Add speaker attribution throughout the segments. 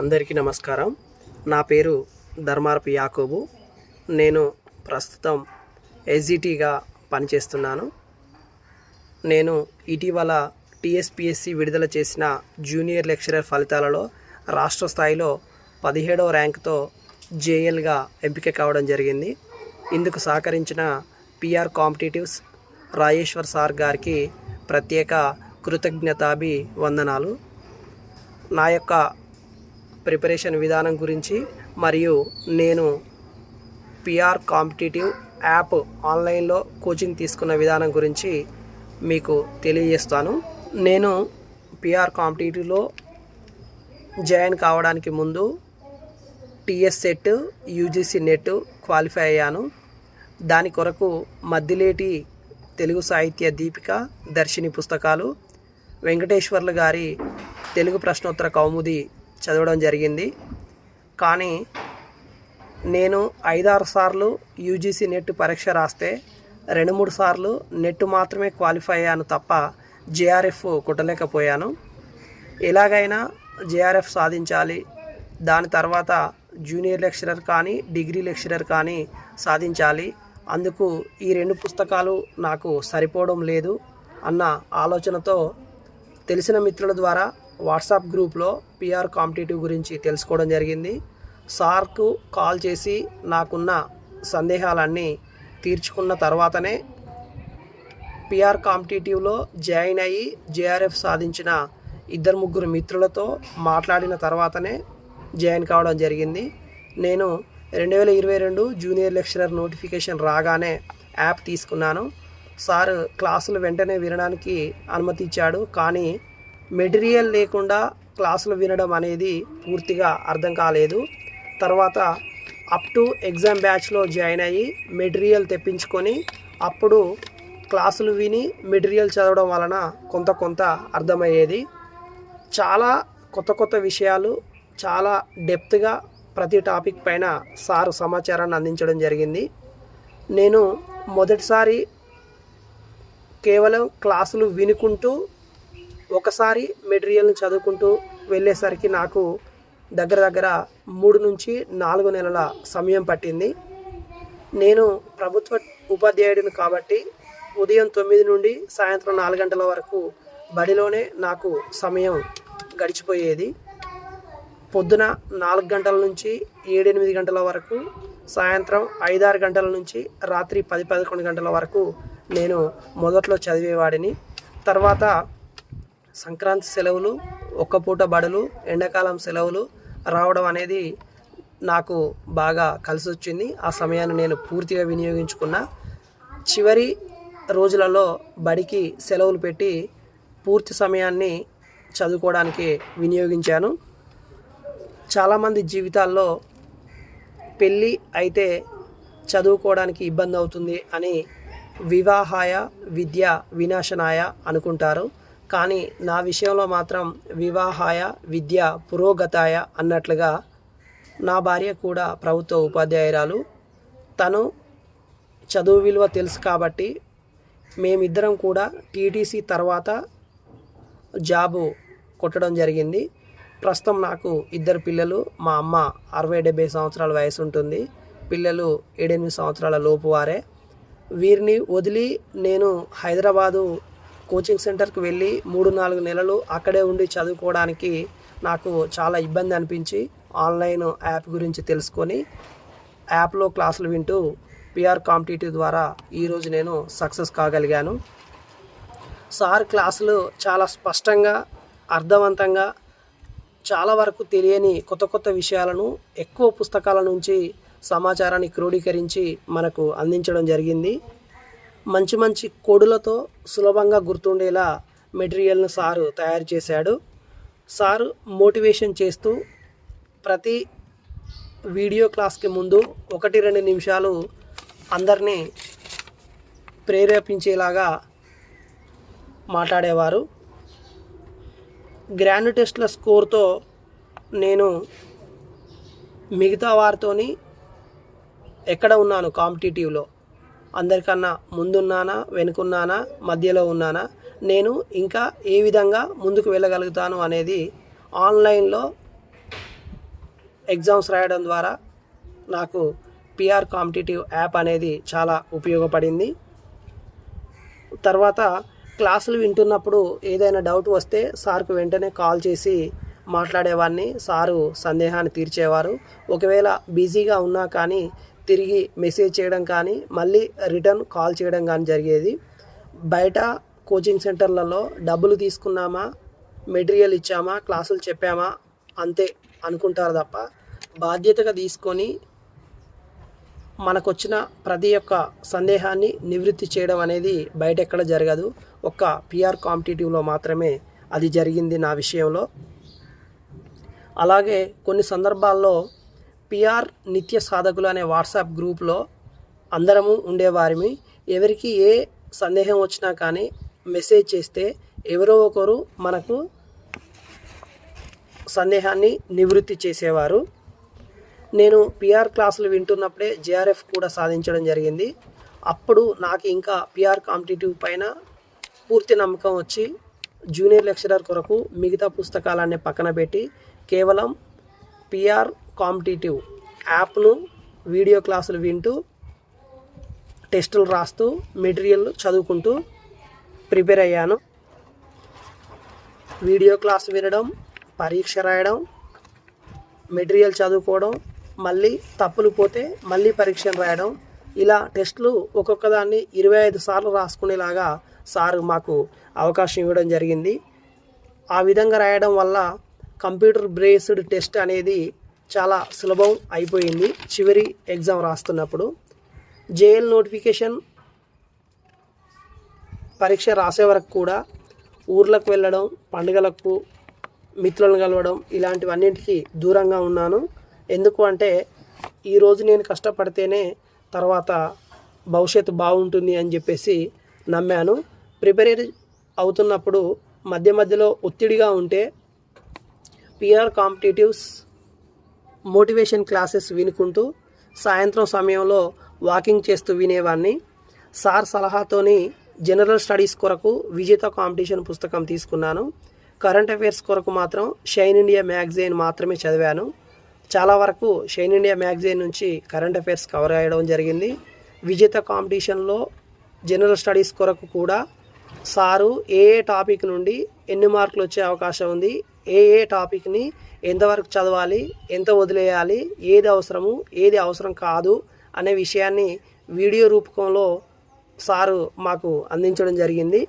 Speaker 1: అందరికీ నమస్కారం. నా పేరు ధర్మారపు యాకోబు. నేను ప్రస్తుతం ఎస్జిటిగా పనిచేస్తున్నాను. నేను ఇటీవల టీఎస్పిఎస్సి విడుదల చేసిన జూనియర్ లెక్చరర్ ఫలితాలలో రాష్ట్ర స్థాయిలో పదిహేడవ ర్యాంక్తో జేఎల్గా ఎంపిక కావడం జరిగింది. ఇందుకు సహకరించిన పిఆర్ కాంపిటేటివ్స్ రాజేశ్వర్ సార్ గారికి ప్రత్యేక కృతజ్ఞతాభి వందనాలు నా యొక్క ప్రిపరేషన్ విధానం గురించి మరియు నేను పిఆర్ కాంపిటేటివ్ యాప్ ఆన్లైన్లో కోచింగ్ తీసుకున్న విధానం గురించి మీకు తెలియజేస్తాను. నేను పిఆర్ కాంపిటేటివ్లో జాయిన్ కావడానికి ముందు TS SET UGC NET qualify అయ్యాను. దాని కొరకు మద్దిలేటి తెలుగు సాహిత్య దీపిక దర్శిని పుస్తకాలు వెంకటేశ్వర్లు గారి తెలుగు ప్రశ్నోత్తర కౌముది చదవడం జరిగింది. కానీ నేను ఐదారు సార్లు యూజీసీ నెట్ పరీక్ష రాస్తే రెండు మూడు సార్లు నెట్ మాత్రమే క్వాలిఫై అయ్యాను తప్ప జేఆర్ఎఫ్ కొట్టలేకపోయాను. ఎలాగైనా జేఆర్ఎఫ్ సాధించాలి. దాని తర్వాత జూనియర్ లెక్చరర్ కానీ డిగ్రీ లెక్చరర్ కానీ సాధించాలి. అందుకు ఈ రెండు పుస్తకాలు నాకు సరిపోవడం లేదు అన్న ఆలోచనతో తెలిసిన మిత్రుల ద్వారా వాట్సాప్ గ్రూప్లో పిఆర్ కాంపిటేటివ్ గురించి తెలుసుకోవడం జరిగింది. సార్కు కాల్ చేసి నాకున్న సందేహాలన్నీ తీర్చుకున్న తర్వాతనే పిఆర్ కాంపిటేటివ్లో జాయిన్ అయ్యి జేఆర్ఎఫ్ సాధించిన ఇద్దరు ముగ్గురు మిత్రులతో మాట్లాడిన తర్వాతనే జాయిన్ కావడం జరిగింది. నేను రెండు వేల ఇరవై రెండు జూనియర్ లెక్చరర్ నోటిఫికేషన్ రాగానే యాప్ తీసుకున్నాను. సార్ క్లాసులు వెంటనే వినడానికి అనుమతి ఇచ్చాడు కానీ మెటీరియల్ లేకుండా క్లాసులు వినడం అనేది పూర్తిగా అర్థం కాలేదు. తర్వాత అప్ టు ఎగ్జామ్ బ్యాచ్లో జాయిన్ అయ్యి మెటీరియల్ తెప్పించుకొని అప్పుడు క్లాసులు విని మెటీరియల్ చదవడం వలన కొంత కొంత అర్థమయ్యేది. చాలా కొత్త కొత్త విషయాలు చాలా డెప్త్గా ప్రతి టాపిక్ పైన సారు సమాచారాన్ని అందించడం జరిగింది. నేను మొదటిసారి కేవలం క్లాసులు వినుకుంటూ ఒకసారి మెటీరియల్ని చదువుకుంటూ వెళ్ళేసరికి నాకు దగ్గర దగ్గర మూడు నుంచి నాలుగు నెలల సమయం పట్టింది. నేను ప్రభుత్వ ఉపాధ్యాయుడిని కాబట్టి ఉదయం తొమ్మిది నుండి సాయంత్రం నాలుగు గంటల వరకు బడిలోనే నాకు సమయం గడిచిపోయేది. పొద్దున నాలుగు గంటల నుంచి ఏడెనిమిది గంటల వరకు సాయంత్రం ఐదారు గంటల నుంచి రాత్రి పది పదకొండు గంటల వరకు నేను మొదట్లో చదివేవాడిని. తర్వాత సంక్రాంతి సెలవులు ఒక్క పూట బడులు ఎండాకాలం సెలవులు రావడం అనేది నాకు బాగా కలిసి వచ్చింది ఆ సమయాన్ని నేను పూర్తిగా వినియోగించుకున్నా. చివరి రోజులలో బడికి సెలవులు పెట్టి పూర్తి సమయాన్ని చదువుకోవడానికి వినియోగించాను. చాలామంది జీవితాల్లో పెళ్ళి అయితే చదువుకోవడానికి ఇబ్బంది అవుతుంది అని వివాహాయ విద్య వినాశనాయ అనుకుంటారు. కానీ నా విషయంలో మాత్రం వివాహాయ విద్య పురోగతాయ అన్నట్లుగా నా భార్య కూడా ప్రభుత్వ ఉపాధ్యాయురాలు. తను చదువు విలువ తెలుసు కాబట్టి మేమిద్దరం కూడా టీటీసీ తర్వాత జాబు కొట్టడం జరిగింది. ప్రస్తుతం నాకు ఇద్దరు పిల్లలు మా అమ్మ అరవై డెబ్బై సంవత్సరాల వయసు ఉంటుంది పిల్లలు ఏడెనిమిది సంవత్సరాల లోపు వారే. వీరిని వదిలి నేను హైదరాబాదు కోచింగ్ సెంటర్కి వెళ్ళి మూడు నాలుగు నెలలు అక్కడే ఉండి చదువుకోవడానికి నాకు చాలా ఇబ్బంది అనిపించి ఆన్లైన్ యాప్ గురించి తెలుసుకొని యాప్లో క్లాసులు వింటూ పిఆర్ కాంపిటేటివ్ ద్వారా ఈరోజు నేను సక్సెస్ కాగలిగాను. సార్ క్లాసులు చాలా స్పష్టంగా అర్థవంతంగా చాలా వరకు తెలియని కొత్త కొత్త విషయాలను ఎక్కువ పుస్తకాల నుంచి సమాచారాన్ని క్రోడీకరించి మనకు అందించడం జరిగింది. మంచి మంచి కోడులతో సులభంగా గుర్తుండేలా మెటీరియల్ను సారు తయారు చేశాడు. సారు మోటివేషన్ చేస్తూ ప్రతి వీడియో క్లాస్కి ముందు ఒకటి రెండు నిమిషాలు అందరినీ ప్రేరేపించేలాగా మాట్లాడేవారు. గ్రాండ్ టెస్ట్ల స్కోర్తో నేను మిగతా వారితోని ఎక్కడ ఉన్నాను కాంపిటేటివ్లో? అందరికన్నా ముందున్నానా వెనుకున్నానా మధ్యలో ఉన్నానా? నేను ఇంకా ఏ విధంగా ముందుకు వెళ్ళగలుగుతాను అనేది ఆన్లైన్లో ఎగ్జామ్స్ రాయడం ద్వారా నాకు పిఆర్ కాంపిటేటివ్ యాప్ అనేది చాలా ఉపయోగపడింది. తర్వాత క్లాసులు వింటున్నప్పుడు ఏదైనా డౌట్ వస్తే సార్కు వెంటనే కాల్ చేసి మాట్లాడేవాడిని సారు సందేహాన్ని తీర్చేవారు. ఒకవేళ బిజీగా ఉన్నా కానీ తిరిగి మెసేజ్ చేయడం కానీ మళ్ళీ రిటర్న్ కాల్ చేయడం కానీ జరిగేది. బయట కోచింగ్ సెంటర్లలో డబ్బులు తీసుకున్నామా మెటీరియల్ ఇచ్చామా క్లాసులు చెప్పామా అంతే అనుకుంటారు తప్ప బాధ్యతగా తీసుకొని మనకొచ్చిన ప్రతి ఒక్క సందేహాన్ని నివృత్తి చేయడం అనేది బయట ఎక్కడ జరగదు. ఒక్క పిఆర్ కాంపిటేటివ్లో మాత్రమే అది జరిగింది నా విషయంలో. అలాగే కొన్ని సందర్భాల్లో పిఆర్ నిత్య సాధకులు అనే వాట్సాప్ గ్రూప్లో అందరము ఉండేవారిమి. ఎవరికి ఏ సందేహం వచ్చినా కానీ మెసేజ్ చేస్తే ఎవరో ఒకరు మనకు సందేహాన్ని నివృత్తి చేసేవారు. నేను పిఆర్ క్లాసులు వింటున్నప్పుడే జేఆర్ఎఫ్ కూడా సాధించడం జరిగింది. అప్పుడు నాకు ఇంకా పిఆర్ కాంపిటేటివ్ పైన పూర్తి నమ్మకం వచ్చి జూనియర్ లెక్చరర్ కొరకు మిగతా పుస్తకాలన్నీ పక్కన పెట్టి కేవలం పిఆర్ కాంపిటేటివ్ యాప్ను వీడియో క్లాసులు వింటూ టెస్టులు రాస్తూ మెటీరియల్ చదువుకుంటూ ప్రిపేర్ అయ్యాను. వీడియో క్లాస్ వినడం పరీక్ష రాయడం మెటీరియల్ చదువుకోవడం మళ్ళీ తప్పులు పోతే మళ్ళీ పరీక్షలు రాయడం ఇలా టెస్టులు ఒక్కొక్క దాన్ని ఇరవై ఐదు సార్లు రాసుకునేలాగా సారు మాకు అవకాశం ఇవ్వడం జరిగింది. ఆ విధంగా రాయడం వల్ల కంప్యూటర్ బేస్డ్ టెస్ట్ అనేది చాలా సులభం అయిపోయింది. చివరి ఎగ్జామ్ రాస్తున్నప్పుడు జేఎల్ నోటిఫికేషన్ పరీక్ష రాసే వరకు కూడా ఊర్లకు వెళ్ళడం పండుగలకు మిత్రులను కలవడం ఇలాంటివన్నింటికి దూరంగా ఉన్నాను. ఎందుకు అంటే ఈరోజు నేను కష్టపడితేనే తర్వాత భవిష్యత్తు బాగుంటుంది అని చెప్పేసి నమ్మాను. ప్రిపేర్ అవుతున్నప్పుడు మధ్య మధ్యలో ఒత్తిడిగా ఉంటే పిఆర్ కాంపిటేటివ్స్ మోటివేషన్ క్లాసెస్ వినుకుంటూ సాయంత్రం సమయంలో వాకింగ్ చేస్తూ వినేవాడిని సార్ సలహాతోని జనరల్ స్టడీస్ కొరకు విజేత కాంపిటీషన్ పుస్తకం తీసుకున్నాను. కరెంట్ అఫైర్స్ కొరకు మాత్రం షైన్ ఇండియా మ్యాగజైన్ మాత్రమే చదివాను. చాలా వరకు షైన్ ఇండియా మ్యాగజైన్ నుంచి కరెంట్ అఫైర్స్ కవర్ అయ్యడం జరిగింది. విజేత కాంపిటీషన్లో జనరల్ స్టడీస్ కొరకు కూడా సారు ఏ ఏ టాపిక్ నుండి ఎన్ని మార్కులు వచ్చే అవకాశం ఉంది ఏ ఏ టాపిక్ని ఎంతవరకు చదవాలి ఎంత వదిలేయాలి ఏది అవసరము ఏది అవసరం కాదు అనే విషయాన్ని వీడియో రూపకంలో సారు మాకు అందించడం జరిగింది.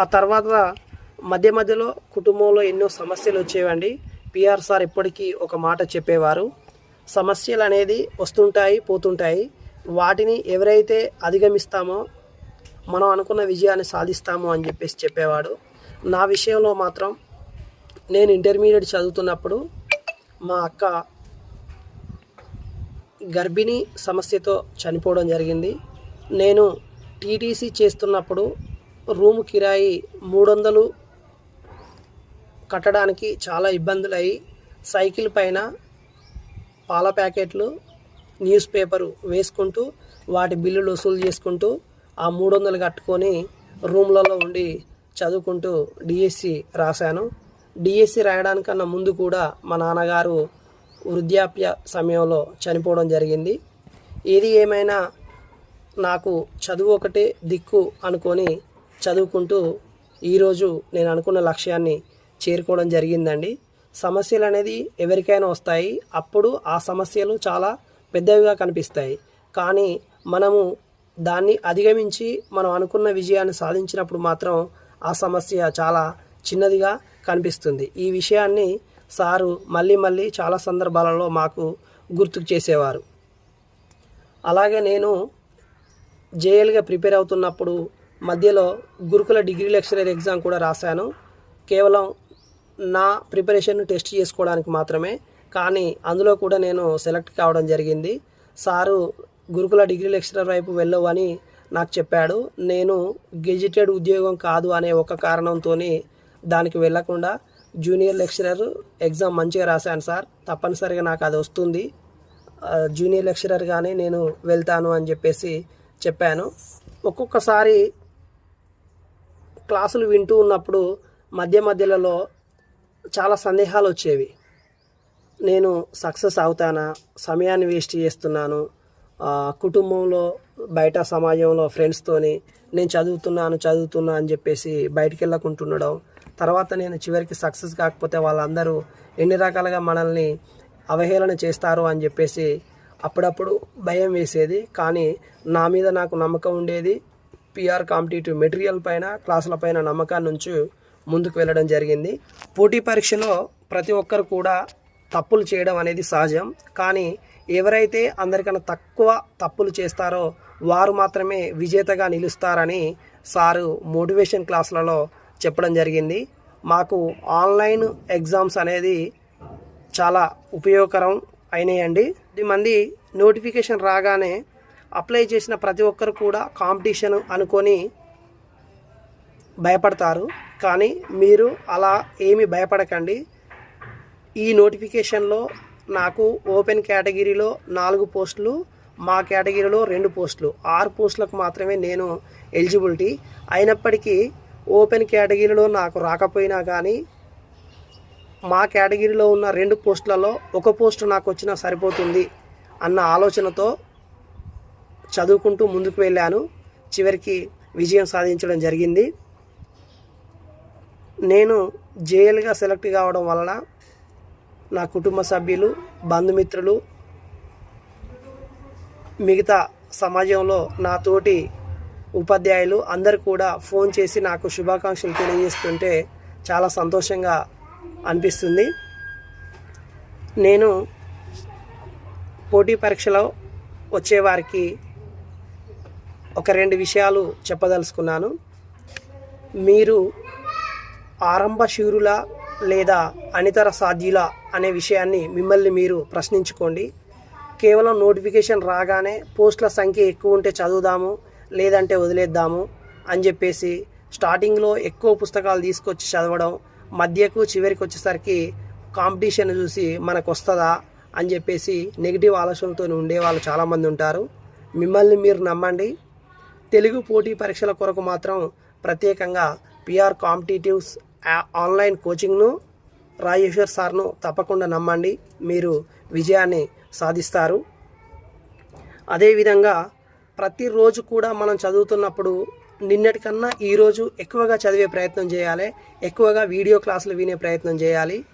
Speaker 1: ఆ తర్వాత మధ్య మధ్యలో కుటుంబంలో ఎన్నో సమస్యలు వచ్చేవండి. పిఆర్ సార్ ఇప్పటికీ ఒక మాట చెప్పేవారు. సమస్యలు అనేది వస్తుంటాయి పోతుంటాయి. వాటిని ఎవరైతే అధిగమిస్తామో మనం అనుకున్న విజయాన్ని సాధిస్తాము అని చెప్పేసి చెప్పేవాడు. నా విషయంలో మాత్రం నేను ఇంటర్మీడియట్ చదువుతున్నప్పుడు మా అక్క గర్భిణీ సమస్యతో చనిపోవడం జరిగింది. నేను టీటీసీ చేస్తున్నప్పుడు రూమ్ కిరాయి మూడు వందలు కట్టడానికి చాలా ఇబ్బందులు అయ్యి సైకిల్ పైన పాల ప్యాకెట్లు న్యూస్ పేపరు వేసుకుంటూ వాటి బిల్లులు వసూలు చేసుకుంటూ ఆ మూడు వందలు కట్టుకొని రూమ్లలో ఉండి చదువుకుంటూ డిఎస్సి రాశాను. డిఎస్సి రాయడానికన్నా ముందు కూడా మా నాన్నగారు వృద్ధాప్య సమయంలో చనిపోవడం జరిగింది. ఏది ఏమైనా నాకు చదువు ఒకటే దిక్కు అనుకొని చదువుకుంటూ ఈరోజు నేను అనుకున్న లక్ష్యాన్ని చేరుకోవడం జరిగిందండి. సమస్యలు అనేది ఎవరికైనా వస్తాయి. అప్పుడు ఆ సమస్యలు చాలా పెద్దవిగా కనిపిస్తాయి. కానీ మనము దాన్ని అధిగమించి మనం అనుకున్న విజయాన్ని సాధించినప్పుడు మాత్రం ఆ సమస్య చాలా చిన్నదిగా కనిపిస్తుంది. ఈ విషయాన్ని సారు మళ్ళీ మళ్ళీ చాలా సందర్భాలలో మాకు గుర్తుకు చేసేవారు. అలాగే నేను జేఎల్గా ప్రిపేర్ అవుతున్నప్పుడు మధ్యలో గురుకుల డిగ్రీ లెక్చరర్ ఎగ్జామ్ కూడా రాశాను. కేవలం నా ప్రిపరేషన్ను టెస్ట్ చేసుకోవడానికి మాత్రమే కానీ అందులో కూడా నేను సెలెక్ట్ కావడం జరిగింది. సారు గురుకుల డిగ్రీ లెక్చరర్ వైపు వెళ్ళవని నాకు చెప్పాడు. నేను గెజిటెడ్ ఉద్యోగం కాదు అనే ఒక కారణంతో దానికి వెళ్ళకుండా జూనియర్ లెక్చరర్ ఎగ్జామ్ మంచిగా రాశాను సార్. తప్పనిసరిగా నాకు అది వస్తుంది. జూనియర్ లెక్చరర్ కానీ నేను వెళ్తాను అని చెప్పేసి చెప్పాను. ఒక్కొక్కసారి క్లాసులు వింటూ ఉన్నప్పుడు మధ్య మధ్యలలో చాలా సందేహాలు వచ్చేవి. నేను సక్సెస్ అవుతానా? సమయాన్ని వేస్ట్ చేస్తున్నాను. కుటుంబంలో బయట సమాజంలో ఫ్రెండ్స్తోని నేను చదువుతున్నాను చదువుతున్నా అని చెప్పేసి బయటికి వెళ్ళకుంటుండడం. తర్వాత నేను చివరికి సక్సెస్ కాకపోతే వాళ్ళందరూ ఎన్ని రకాలుగా మనల్ని అవహేళన చేస్తారు అని చెప్పేసి అప్పుడప్పుడు భయం వేసేది. కానీ నా మీద నాకు నమ్మకం ఉండేది. పిఆర్ కాంపిటేటివ్ మెటీరియల్ పైన క్లాసుల పైన నమ్మకాన్ని నుంచి ముందుకు వెళ్ళడం జరిగింది. పోటీ పరీక్షలో ప్రతి ఒక్కరు కూడా తప్పులు చేయడం అనేది సహజం. కానీ ఎవరైతే అందరికన్నా తక్కువ తప్పులు చేస్తారో వారు మాత్రమే విజేతగా నిలుస్తారని సారు మోటివేషన్ క్లాసులలో చెప్పడం జరిగింది. మాకు ఆన్లైన్ ఎగ్జామ్స్ అనేది చాలా ఉపయోగకరం అయినాయండి. మంది నోటిఫికేషన్ రాగానే అప్లై చేసిన ప్రతి ఒక్కరు కూడా కాంపిటీషన్ అనుకొని భయపడతారు. కానీ మీరు అలా ఏమి భయపడకండి. ఈ నోటిఫికేషన్లో నాకు ఓపెన్ కేటగిరీలో నాలుగు పోస్టులు మా కేటగిరీలో రెండు పోస్టులు. ఆరు పోస్టులకు మాత్రమే నేను ఎలిజిబిలిటీ. అయినప్పటికీ ఓపెన్ కేటగిరీలో నాకు రాకపోయినా కానీ మా కేటగిరీలో ఉన్న రెండు పోస్టులలో ఒక పోస్టు నాకు వచ్చినా సరిపోతుంది అన్న ఆలోచనతో చదువుకుంటూ ముందుకు వెళ్ళాను. చివరికి విజయం సాధించడం జరిగింది. నేను జేఎల్గా సెలెక్ట్ కావడం వలన నా కుటుంబ సభ్యులు బంధుమిత్రులు మిగతా సమాజంలో నా తోటి ఉపాధ్యాయులు అందరు కూడా ఫోన్ చేసి నాకు శుభాకాంక్షలు తెలియజేస్తుంటే చాలా సంతోషంగా అనిపిస్తుంది. నేను పోటీ పరీక్షలో వచ్చేవారికి ఒక రెండు విషయాలు చెప్పదలుచుకున్నాను. మీరు ఆరంభ శూరుల లేదా అనితర సాధ్యుల అనే విషయాన్ని మిమ్మల్ని మీరు ప్రశ్నించుకోండి. కేవలం నోటిఫికేషన్ రాగానే పోస్టుల సంఖ్య ఎక్కువ ఉంటే చదువుదాము లేదంటే వదిలేద్దాము అని చెప్పేసి స్టార్టింగ్లో ఎక్కువ పుస్తకాలు తీసుకొచ్చి చదవడం మధ్యకు చివరికి వచ్చేసరికి కాంపిటీషన్ చూసి మనకు వస్తుందా అని చెప్పేసి నెగిటివ్ ఆలోచనలతో ఉండే వాళ్ళు చాలామంది ఉంటారు. మిమ్మల్ని మీరు నమ్మండి. తెలుగు పోటీ పరీక్షల కొరకు మాత్రం ప్రత్యేకంగా పిఆర్ కాంపిటేటివ్స్ ఆన్లైన్ కోచింగ్ను రాజేశ్వర్ సార్ను తప్పకుండా నమ్మండి. మీరు విజయాన్ని సాధిస్తారు. అదేవిధంగా ప్రతిరోజు కూడా మనం చదువుతున్నప్పుడు నిన్నటికన్నా ఈరోజు ఎక్కువగా చదివే ప్రయత్నం చేయాలి. ఎక్కువగా వీడియో క్లాసులు వినే ప్రయత్నం చేయాలి.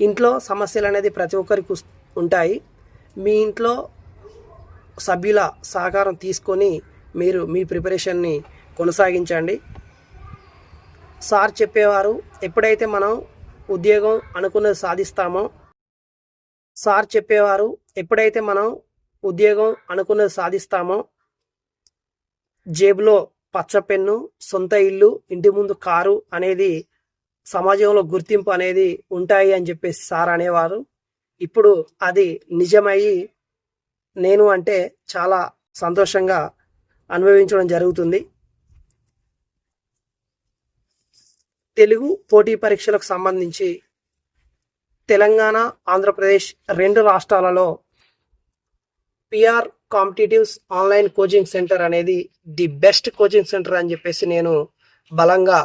Speaker 1: ఇంట్లో సమస్యలు అనేది ప్రతి ఒక్కరికి ఉంటాయి. మీ ఇంట్లో సభ్యుల సహకారం తీసుకొని మీరు మీ ప్రిపరేషన్ని కొనసాగించండి. సార్ చెప్పేవారు ఎప్పుడైతే మనం ఉద్యోగం అనుకున్నది సాధిస్తామో సార్ చెప్పేవారు ఎప్పుడైతే మనం ఉద్యోగం అనుకున్నది సాధిస్తామో జేబులో పచ్చ పెన్ను సొంత ఇల్లు ఇంటి ముందు కారు అనేది సమాజంలో గుర్తింపు అనేది ఉంటాయి అని చెప్పేసి సార్ అనేవారు. ఇప్పుడు అది నిజమయ్యి నేను అంటే చాలా సంతోషంగా అనుభవించడం జరుగుతుంది. తెలుగు పోటీ పరీక్షలకు సంబంధించి తెలంగాణ ఆంధ్రప్రదేశ్ రెండు రాష్ట్రాలలో PR competitives online coaching centre అనేది ది బెస్ట్ కోచింగ్ సెంటర్ అని చెప్పేసి నేను బలంగా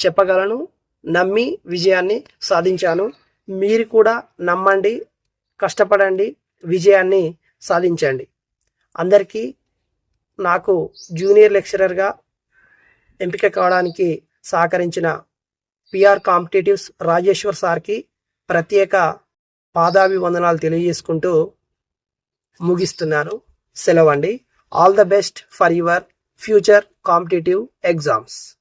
Speaker 1: చెప్పగలను నమ్మి విజయాన్ని సాధించాను. మీరు కూడా నమ్మండి కష్టపడండి విజయాన్ని సాధించండి. అందరికీ నాకు జూనియర్ లెక్చరర్గా ఎంపిక కావడానికి సహకరించిన పిఆర్ కాంపిటేటివ్స్ రాజేశ్వర్ సార్కి ప్రత్యేక పాదాభివందనాలు తెలియజేసుకుంటూ ముగిస్తున్నాను సెలవండి. All the best for your future competitive exams.